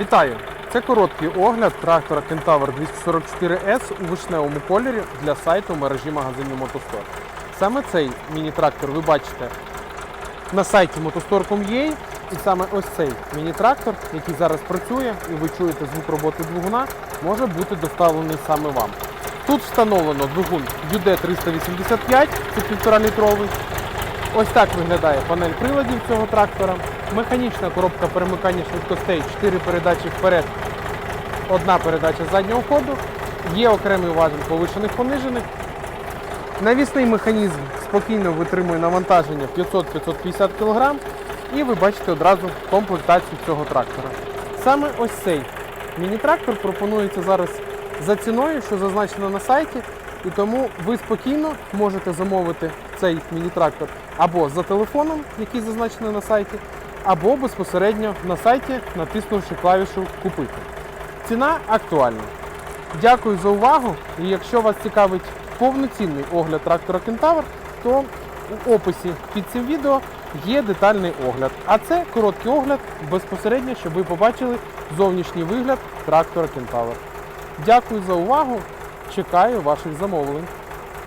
Вітаю! Це короткий огляд трактора Kentaur 244S у вишневому кольорі для сайту мережі магазинів Мотостор. Саме цей міні-трактор ви бачите на сайті motostore.com.ua і саме ось цей міні-трактор, який зараз працює, і ви чуєте звук роботи двигуна, може бути доставлений саме вам. Тут встановлено двигун UD385, це 1,5 літровий, Ось так виглядає панель приладів цього трактора. Механічна коробка перемикання швидкостей, 4 передачі вперед, одна передача заднього ходу. Є окремий важіль повишених понижених. Навісний механізм спокійно витримує навантаження 500-550 кг. І ви бачите одразу комплектацію цього трактора. Саме ось цей міні-трактор пропонується зараз за ціною, що зазначено на сайті. І тому ви спокійно можете замовити цей міні-трактор або за телефоном, який зазначений на сайті, або безпосередньо на сайті, натиснувши клавішу Купити. Ціна актуальна. Дякую за увагу. І якщо вас цікавить повноцінний огляд трактора Кентавр, то у описі під цим відео є детальний огляд. А це короткий огляд безпосередньо, щоб ви побачили зовнішній вигляд трактора Кентавр. Дякую за увагу. Чекаю ваших замовлень.